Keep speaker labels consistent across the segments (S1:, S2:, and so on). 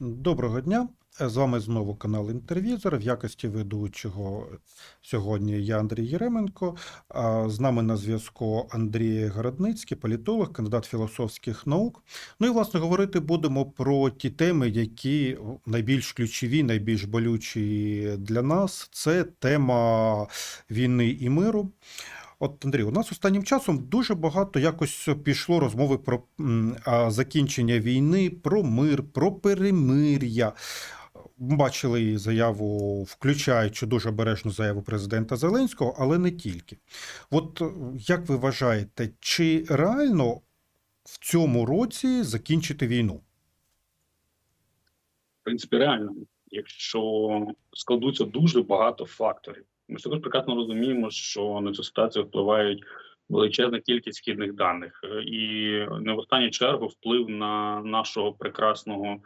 S1: Доброго дня. З вами знову канал Інтервізор. В якості ведучого сьогодні я Андрій Єременко. З нами на зв'язку Андрій Городницький, політолог, кандидат філософських наук. Ну і власне говорити будемо про ті теми, які найбільш ключові, найбільш болючі для нас. Це тема війни і миру. От Андрій, у нас останнім часом дуже багато якось пішло розмови про закінчення війни, про мир, про перемир'я. Бачили заяву, включаючи дуже обережну заяву президента Зеленського, але не тільки. От е, як ви вважаєте, чи реально в цьому році закінчити війну?
S2: в принципі, реально, якщо складуться дуже багато факторів. Ми також прекрасно розуміємо, що на цю ситуацію впливають величезна кількість східних даних, Е, і не в останню чергу вплив на нашого прекрасного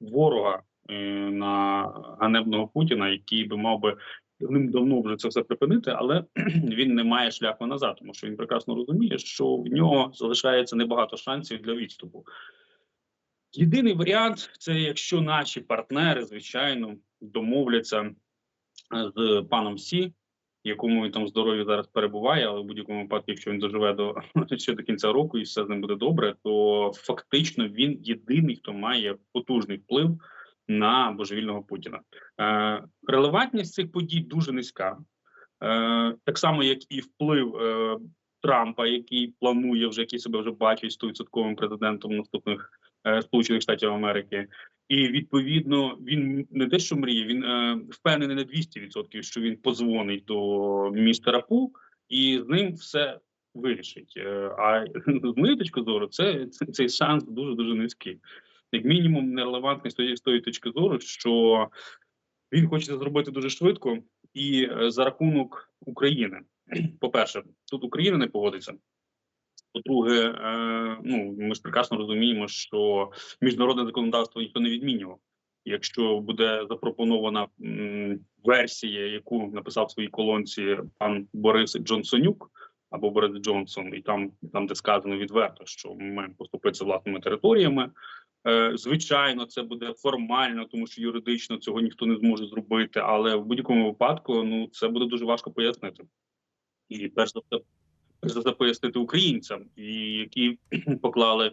S2: ворога, е, на ганебного Путіна, який би мав би ним давно вже це все припинити, але він не має шляху назад, тому що він прекрасно розуміє, що в нього залишається небагато шансів для відступу. Єдиний варіант це якщо наші партнери, звичайно, домовляться з паном Сі, якому він там здоров'я зараз перебуває, але в будь-якому випадку, якщо він доживе до ще до кінця року і все з ним буде добре, то фактично він єдиний, хто має потужний вплив на божевільного Путіна. Е, релевантність цих подій дуже низька, е, так само як і вплив е, Трампа, який планує вже який себе вже бачить 100% президентом наступних Сполучених Штатів Америки, і відповідно він не те, що мріє, він е, впевнений на 200%, що він позвонить до містера Пу, і з ним все вирішить. Е, а з моєї точки зору, це, це цей шанс дуже дуже низький. Як мінімум, нерелевантний з тої, точки зору, що він хоче це зробити дуже швидко і е, за рахунок України. По-перше, тут Україна не погодиться. По-друге, е, ну ми ж прекрасно розуміємо, що міжнародне законодавство ніхто не відмінював. Якщо буде запропонована версія, яку написав в своїй колонці пан Борис Джонсонюк або Борис Джонсон, і там, там де сказано відверто, що ми маємо поступитися власними територіями. Е, звичайно, це буде формально, тому що юридично цього ніхто не зможе зробити. Але в будь-якому випадку, ну це буде дуже важко пояснити. І перш за все, за пояснити українцям, і які поклали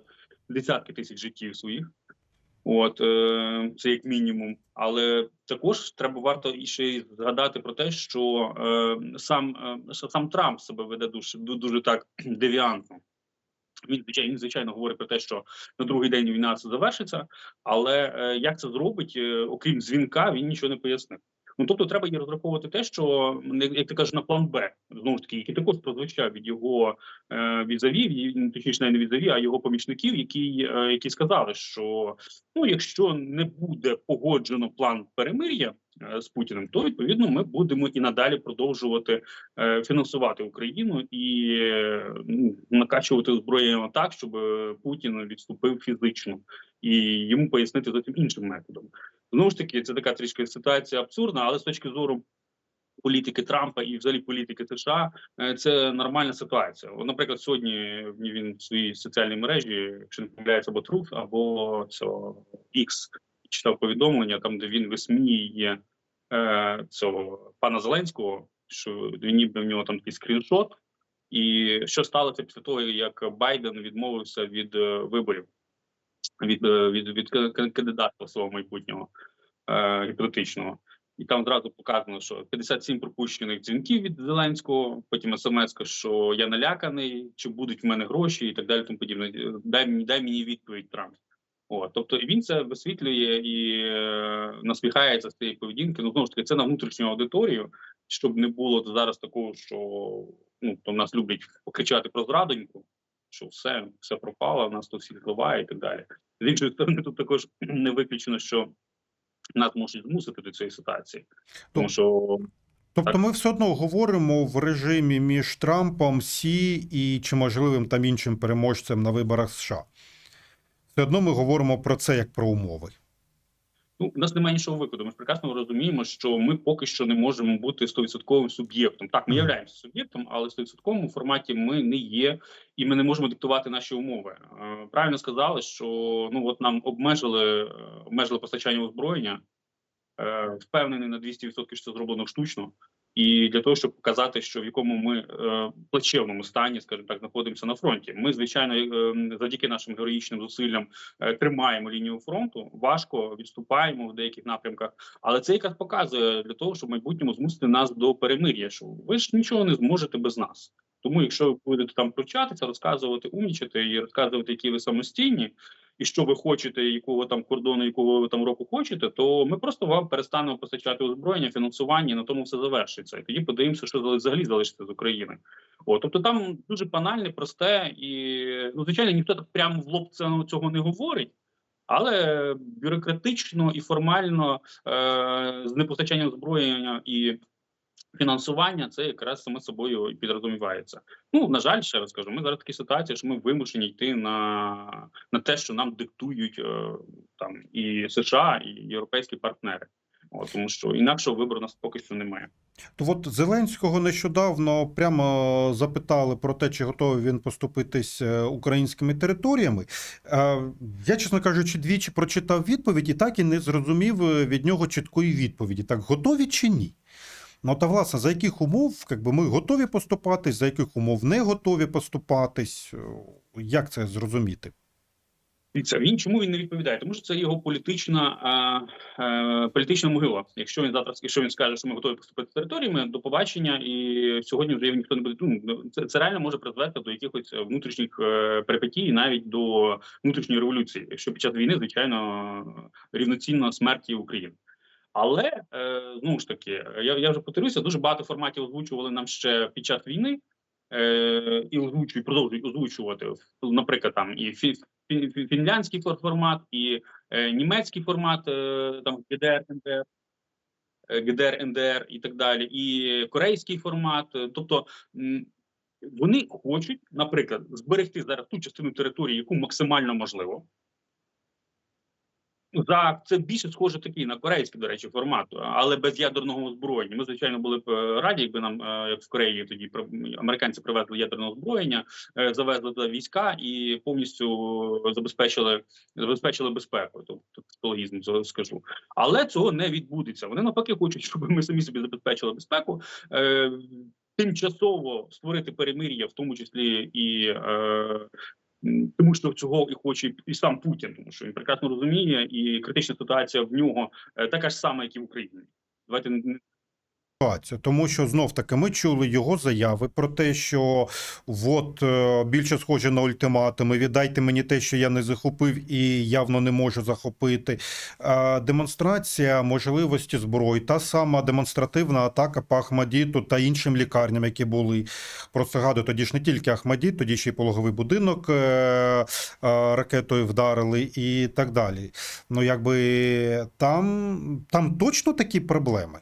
S2: десятки тисяч життів своїх. От е, це як мінімум. Але також треба варто і ще згадати про те, що е, сам е, сам Трамп себе веде дуже дуже так девіантно. Він звичайно, він звичайно говорить про те, що на другий день війна це завершиться, але е, як це зробить, е, окрім дзвінка, він нічого не пояснив. Ну тобто, треба і розраховувати те, що як ти кажеш, на план Б знову ж таки, який також прозвучав від його е, візавів, і, точніше не візаві, а його помічників, які, е, які сказали, що ну якщо не буде погоджено план перемир'я е, з Путіним, то відповідно ми будемо і надалі продовжувати е, фінансувати Україну і е, ну, накачувати озброєння так, щоб Путін відступив фізично і йому пояснити зовсім іншим методом. Знову ж таки, це така трішки ситуація абсурдна, але з точки зору політики Трампа і взагалі політики США, е, це нормальна ситуація. Наприклад, сьогодні він в своїй соціальній мережі, якщо не помиляється, або Truth, або цього X, читав повідомлення, там де він висміює е, цього пана Зеленського, що ніби в нього там такий скріншот. І що сталося після того, як Байден відмовився від е, виборів, від, е, від, від кандидата свого майбутнього е, гіпотетичного. І там зразу показано, що 57 пропущених дзвінків від Зеленського, потім смс, що я наляканий, чи будуть в мене гроші, і так далі. Тому подібне. Дай мені дай мені відповідь Трамп. От, тобто він це висвітлює і е, насміхається з цієї поведінки. Ну знову ж таки, це на внутрішню аудиторію, щоб не було зараз такого, що ну то нас люблять покричати про зрадоньку, що все, все пропало, в нас тут всі впливає і так далі. З іншої сторони, тут також не виключено, що нас можуть змусити до цієї ситуації, тому що
S1: Тобто ми все одно говоримо в режимі між Трампом, Сі і чи можливим там іншим переможцем на виборах США. Все одно ми говоримо про це як про умови.
S3: Ну, у нас немає іншого виходу. Ми ж прекрасно розуміємо, що ми поки що не можемо бути 100% суб'єктом. Так, ми являємося суб'єктом, але в 100% форматі ми не є, і ми не можемо диктувати наші умови. Правильно сказали, що ну от нам обмежили, е, обмежили постачання озброєння. Е, Впевнений на 200%, що це зроблено штучно. І для того, щоб показати, що в якому ми е, плачевному стані, скажімо так, знаходимося на фронті. Ми, звичайно, е, завдяки нашим героїчним зусиллям е, тримаємо лінію фронту, важко відступаємо в деяких напрямках, але це якраз показує для того, щоб в майбутньому змусити нас до перемир'я. Що ви ж нічого не зможете без нас. Тому, якщо ви будете там пручатися, розказувати, умнічати і розказувати, які ви самостійні, і що ви хочете, якого там кордону, якого ви там року хочете, то ми просто вам перестанемо постачати озброєння, фінансування, і на тому все завершиться. І тоді подивимося, що взагалі залишиться з України. О, тобто там дуже банальне, просте, і ну звичайно, ніхто так прямо в лоб цього не говорить. Але бюрократично і формально е, з непостачанням озброєння і фінансування це якраз саме собою підрозумівається. Ну на жаль, ще раз скажу, ми зараз в такій ситуації, що ми вимушені йти на, на те, що нам диктують е, там і США, і європейські партнери. От, тому що інакшого вибору нас поки що немає.
S1: То от Зеленського нещодавно прямо запитали про те, чи готовий він поступитись е, українськими територіями. Е, Я, чесно кажучи, двічі прочитав відповідь і так і не зрозумів від нього чіткої відповіді. Так, готові чи ні? Ну, та власне, за яких умов как би, ми готові поступатись, за яких умов не готові поступатись? Як це зрозуміти?
S3: Дивіться, він чому він не відповідає? Тому що це його політична е, е, політична могила. Якщо він завтра якщо він скаже, що ми готові поступити територіями, до побачення, і сьогодні вже ніхто не буде. Ну це, це реально може призвести до якихось внутрішніх е, перипетій, навіть до внутрішньої революції, якщо під час війни, звичайно, рівноцінно смерті України. Але е, знову ж таки, я, я вже повторюся, дуже багато форматів озвучували нам ще під час війни. Е, і озвучують, продовжують озвучувати наприклад, там і фі, фі, фі- фінляндський формат, і е, німецький формат, там ГДР, НДР, ГДР, НДР і так далі, і корейський формат. Тобто вони хочуть, наприклад, зберегти зараз ту частину території, яку максимально можливо. За це більше схоже такий на корейський, до речі, формат, але без ядерного озброєння. Ми звичайно були б е, раді, якби нам е, як в Кореї тоді американці привезли ядерне озброєння, е, завезли туди війська і повністю забезпечили забезпечили безпеку. Тобто цього скажу. Але цього не відбудеться. Вони навпаки хочуть, щоб ми самі собі забезпечили безпеку. Тимчасово створити перемир'я, в тому числі і е, тому що цього і хоче і сам Путін, тому що він прекрасно розуміє, і критична ситуація в нього е, така ж сама, як і в Україні. Давайте не
S1: тому що знов таки ми чули його заяви про те, що от е, більше схоже на ультиматуми. Віддайте мені те, що я не захопив і явно не можу захопити. Е, Демонстрація можливості зброї, та сама демонстративна атака по Ахмадіту та іншим лікарням, які були. Просто згадую, тоді ж не тільки Ахмадіт, тоді ще й пологовий будинок е, ракетою вдарили і так далі. Ну, якби там, там точно такі проблеми.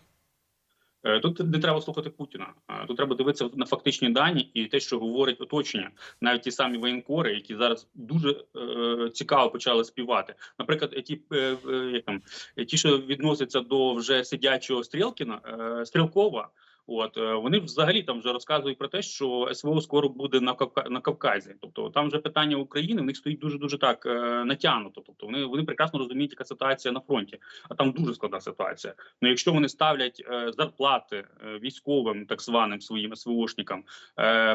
S3: Е, Тут не треба слухати Путіна. Е, Тут треба дивитися на фактичні дані і те, що говорить оточення, навіть ті самі воєнкори, які зараз дуже е, цікаво почали співати. Наприклад, е, ті, е, е, там, ті, що відносяться до вже сидячого Стрілкіна, е, Стрілкова. От е, вони взагалі там вже розказують про те, що СВО скоро буде на Кавка... на Кавказі. Тобто там вже питання України в них стоїть дуже дуже так е, натягнуто. Тобто вони вони прекрасно розуміють, яка ситуація на фронті, а там дуже складна ситуація. Ну якщо вони ставлять е, зарплати військовим, так званим своїм СВОшникам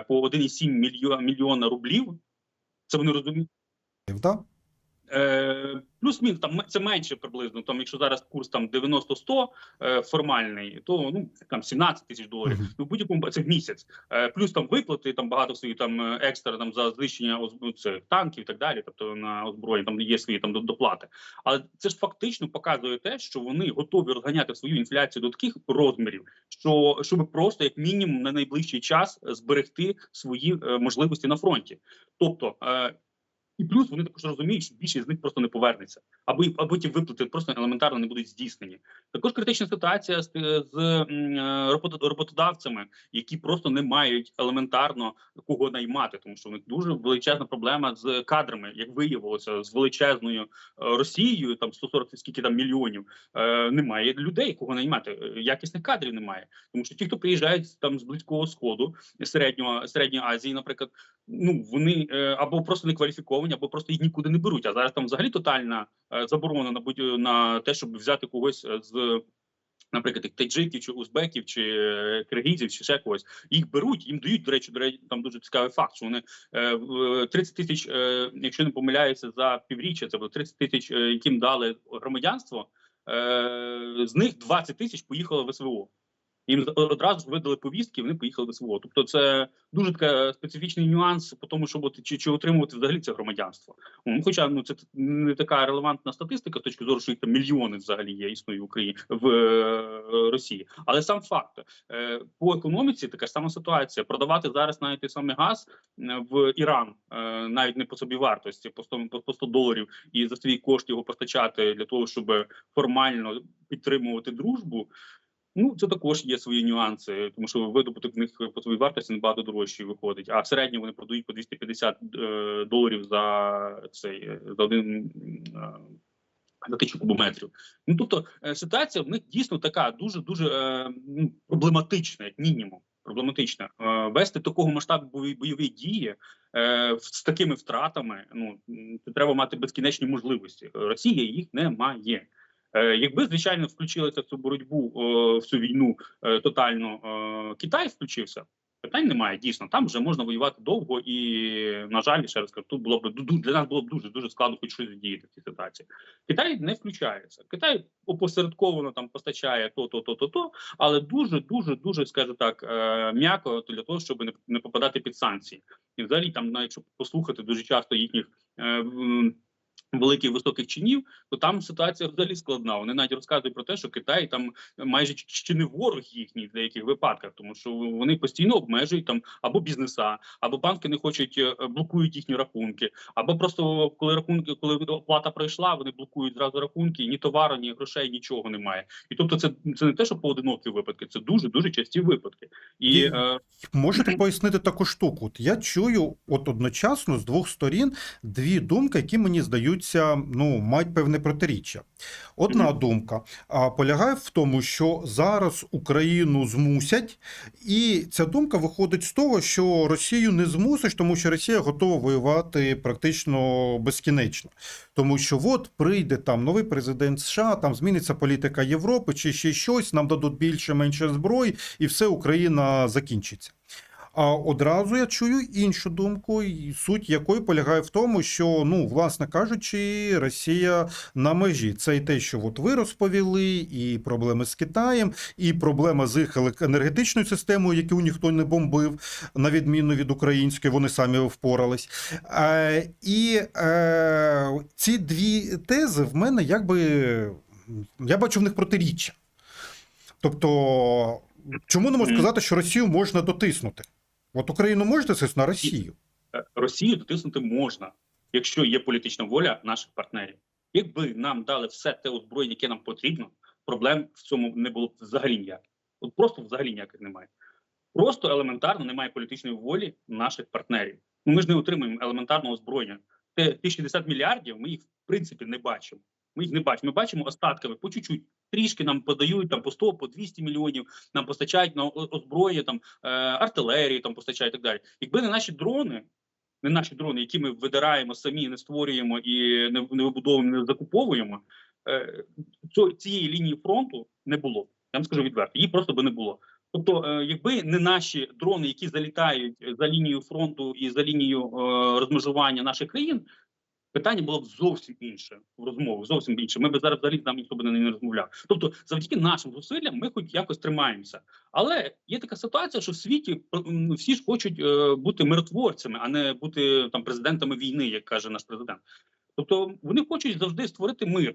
S3: по 1,7 мільйона мільйона рублів, це вони розуміють.
S1: Да?
S3: Е, плюс-мінус там це менше приблизно. Там, якщо зараз курс там 90-100 е, формальний, то ну там 17 тисяч доларів.
S1: Мгм.
S3: Ну в будь-якому це в місяць. Е, плюс там виплати, там багато своїх там е, екстра там за знищення оз- ну, це, танків і так далі. Тобто на озброєння там є свої там доплати. Але це ж фактично показує те, що вони готові розганяти свою інфляцію до таких розмірів, що щоб просто як мінімум на найближчий час зберегти свої е, можливості на фронті. Тобто. Е,
S2: І плюс вони також розуміють, що більшість з них просто не повернеться, або або ті виплати просто елементарно не будуть здійснені. Також критична ситуація з, з е, робото- роботодавцями, які просто не мають елементарно кого наймати, тому що в них дуже величезна проблема з кадрами, як виявилося, з величезною е, Росією, там 140 скільки там мільйонів. Е, немає людей, кого наймати. Якісних кадрів немає, тому що ті, хто приїжджають там з близького сходу, середнього середньої Азії, наприклад, ну вони або просто не кваліфіковані, або просто їх нікуди не беруть. А зараз там взагалі тотальна е, заборона на на те, щоб взяти когось е, з. Наприклад, таджиків чи узбеків, чи е, киргизів, чи ще когось їх беруть, їм дають до речі, до речі, там дуже цікавий факт, що вони е, 30 тисяч, якщо не помиляюся, за півріччя це було 30 тисяч, яким дали громадянство. З них 20 тисяч поїхало в СВО. Їм одразу видали повістки, вони поїхали в СВО. Тобто, це дуже така специфічний нюанс по тому, щоб чи, чи отримувати взагалі це громадянство. Ну, хоча ну це не така релевантна статистика з точки зору, що їх там мільйони взагалі є існує в Україні в е, Росії. Але сам факт е, по економіці така ж сама ситуація. Продавати зараз навіть той самий газ в Іран, е, навіть не по собі вартості, по 100, по- по 100 доларів, і за свій кошт його постачати для того, щоб формально підтримувати дружбу. Ну, це також є свої нюанси, тому що видобуток в них по своїй вартості набагато дорожче виходить. А в середньому вони продають по 250 е, доларів за цей е, за один е, за тисячу кубометрів. Ну тобто ситуація в них дійсно така дуже дуже ну, проблематична, як мінімум. Проблематична вести такого масштабу бойові, дії з такими втратами. Ну це треба мати безкінечні можливості. Росія їх не має. Е, Якби звичайно включилися в цю боротьбу е, в цю війну е, тотально Китай включився. Питань немає дійсно. Там вже можна воювати довго, і на жаль, ще раз кажу, тут було б для нас було б дуже дуже складно хоч щось діяти в цій ситуації. Китай не включається. Китай опосередковано там постачає то, то, то, то, то, але дуже, дуже, дуже, скажу так, м'яко для того, щоб не, попадати під санкції. І взагалі там, навіть якщо послухати дуже часто їхніх. Великих високих чинів, то там ситуація взагалі складна. Вони навіть розказують про те, що Китай там майже чи- не ворог їхній в деяких випадках, тому що вони постійно обмежують там або бізнеса, або банки не хочуть е, блокують їхні рахунки, або просто коли рахунки, коли оплата пройшла, вони блокують зразу рахунки, ні товару, ні грошей, нічого немає. І тобто, це це не те, що поодинокі випадки, це дуже дуже часті випадки. І
S1: І-
S2: е,
S1: Можете пояснити таку штуку? От я чую от одночасно з двох сторін дві думки, які мені здаються, ну, мають певне протиріччя. Одна думка полягає в тому, що зараз Україну змусять, і ця думка виходить з того, що Росію не змусиш, тому що Росія готова воювати практично безкінечно. Тому що от прийде там новий президент США, там зміниться політика Європи чи ще щось, нам дадуть більше менше зброї, і все Україна закінчиться. А одразу я чую іншу думку, суть якої полягає в тому, що ну, власне кажучи, Росія на межі. Це і те, що от ви розповіли, і проблеми з Китаєм, і проблема з їх енергетичною системою, яку ніхто не бомбив, на відміну від української, вони самі впорались. Е, і е, ці дві тези в мене якби я бачу в них протиріччя. Тобто, чому не можу сказати, що Росію можна дотиснути? От Україну можете дотиснути, а Росію.
S2: Е, Росію дотиснути можна, якщо є політична воля наших партнерів. Якби нам дали все те озброєння, яке нам потрібно, проблем в цьому не було б взагалі ніяких. От просто взагалі ніяких немає. Просто елементарно немає політичної волі наших партнерів. Ну ми ж не отримуємо елементарного озброєння. Те ті 60 мільярдів, ми їх в принципі не бачимо. Ми їх не бачимо. Ми бачимо остатками по чуть-чуть. Трішки нам подають там по 100, по 200 мільйонів. Нам постачають на озброєння, там е, артилерію, там постачають і так далі. Якби не наші дрони, не наші дрони, які ми видираємо самі, не створюємо і не, не вибудовуємо, не закуповуємо, е, цієї лінії фронту не було. Я вам скажу відверто, її просто би не було. Тобто, е, якби не наші дрони, які залітають за лінією фронту і за лінією е, розмежування наших країн, питання було б зовсім інше в розмовах, зовсім інше. Ми б зараз взагалі там ніхто б не розмовляв. Тобто, завдяки нашим зусиллям ми хоч якось тримаємося. Але є така ситуація, що в світі всі ж хочуть е, бути миротворцями, а не бути там президентами війни, як каже наш президент. Тобто вони хочуть завжди створити мир.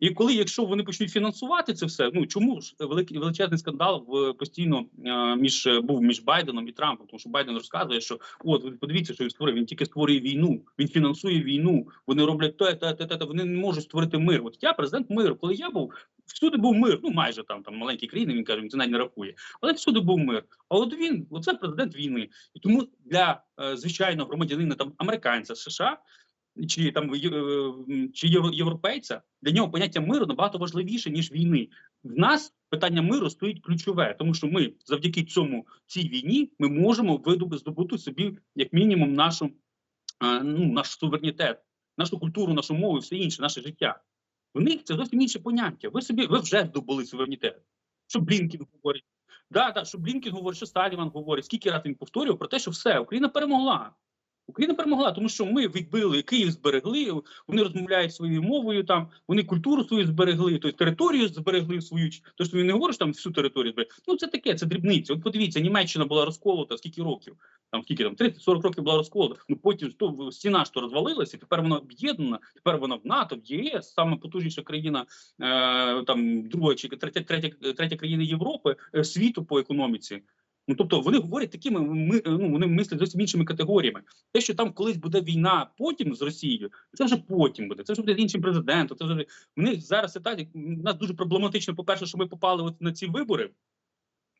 S2: І коли, якщо вони почнуть фінансувати це все, ну чому ж великий величезний скандал в постійно е, між був між Байденом і Трампом? Тому що Байден розказує, що от ви подивіться, що він створив. Він тільки створює війну, він фінансує війну. Вони роблять те, те, те, те, те. Вони не можуть створити мир. От я президент миру. Коли я був всюди був мир. Ну майже там там маленькі країни. Він каже, він це навіть не рахує. Але всюди був мир. А от він, оце президент війни. І тому для е, звичайного громадянина там американця США чи там е, чи європейця для нього поняття миру набагато важливіше ніж війни. В нас питання миру стоїть ключове, тому що ми завдяки цьому цій війні ми можемо видобути здобути собі як мінімум нашу ну наш суверенітет, нашу культуру, нашу мову, і все інше, наше життя. В них це зовсім інше поняття. Ви собі ви вже здобули суверенітет. Що Блінкін говорить? Да, да, що Блінкін говорить, що Саліван говорить, скільки разів він повторював про те, що все, Україна перемогла. Україна перемогла, тому що ми відбили Київ, зберегли. Вони розмовляють своєю мовою. Там вони культуру свою зберегли, тобто територію зберегли свою. То що він не говориш там всю територію зберегли. Ну це таке, це дрібниці. От подивіться, Німеччина була розколота скільки років. Там скільки там 30-40 років була розколота. Ну потім то стіна то розвалилася, тепер вона об'єднана. Тепер вона в НАТО, в ЄС, саме потужніша країна, е, там друга чи третя, третя, третя країна Європи е, світу по економіці. Ну тобто вони говорять такими, ми ну вони мислять зовсім іншими категоріями. Те, що там колись буде війна потім з Росією, це вже потім буде. Це вже буде іншим президентом. Це вже в них зараз ситуація. У нас дуже проблематично. По перше, що ми попали от на ці вибори,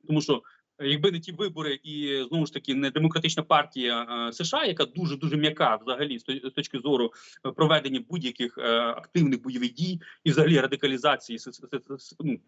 S2: тому що. е, Якби не ті вибори, і знову ж таки не демократична партія е, США, яка дуже дуже м'яка взагалі з точки зору е, проведення будь-яких е, активних бойових дій і взагалі радикалізації ну,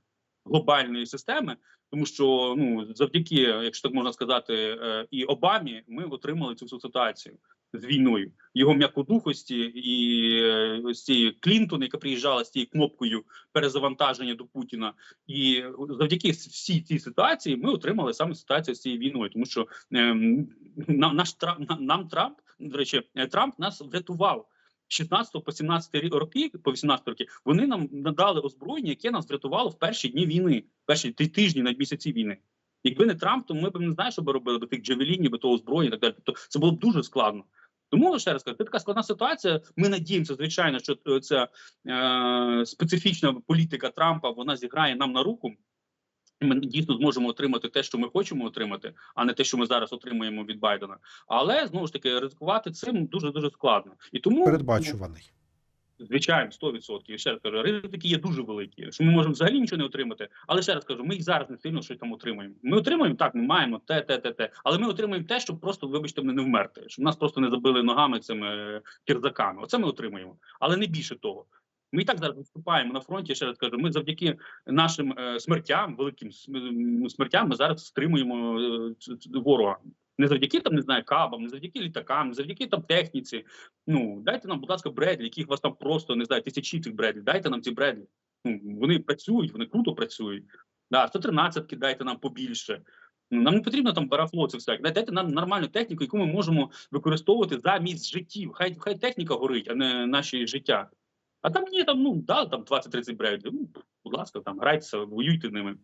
S2: глобальної системи, тому що ну завдяки, якщо так можна сказати, е, і Обамі ми отримали цю ситуацію з війною, його м'якодухості і е, ось цієї Клінтон, яка приїжджала з цією кнопкою перезавантаження до Путіна, і завдяки всій цій ситуації ми отримали саме ситуацію з цією війною, тому що ем, нам наш Трамп нам Трамп до речі, е, Трамп нас врятував. З 16 по 17 роки, по 18 роки, вони нам надали озброєння, яке нас врятувало в перші дні війни, перші ти- тижні, навіть місяці війни. Якби не Трамп, то ми б не знаю, що би робили би тих джавелінів, би того озброєння і так далі. Тобто це було б дуже складно. Тому ще раз кажу, це така складна ситуація. Ми надіємося, звичайно, що е, ця е, специфічна політика Трампа вона зіграє нам на руку. Ми дійсно зможемо отримати те, що ми хочемо отримати, а не те, що ми зараз отримуємо від Байдена. Але знову ж таки ризикувати цим дуже дуже складно. І тому
S1: Передбачуваний.
S2: Звичайно, 100%. Ще раз кажу, ризики є дуже великі. Що ми можемо взагалі нічого не отримати. Але ще раз кажу, ми їх зараз не сильно щось там отримуємо. Ми отримуємо так, ми маємо те, те, те, те. Але ми отримуємо те, щоб просто, вибачте, мене не вмерти, щоб нас просто не забили ногами цими е, кірзаками. Оце ми отримуємо, але не більше того. Ми і так зараз виступаємо на фронті. Ще раз кажу, ми завдяки нашим е, смертям, великим смертям, ми зараз стримуємо е, ворога. Не завдяки там, не знаю, кабам, не завдяки літакам, не завдяки там техніці. Ну дайте нам, будь ласка, Бредлі, яких вас там просто не знаю, тисячі цих Бредлі. Дайте нам ці Бредлі. Ну вони працюють, вони круто працюють. Да, 113 дайте нам побільше. Ну, Нам не потрібно там барахло це все. Дайте нам нормальну техніку, яку ми можемо використовувати замість життів. Хай хай техніка горить, а не наші життя. А там ні, там ну да, там 20-30 Бредлі. Ну, будь ласка, там грайтеся, воюйте ними.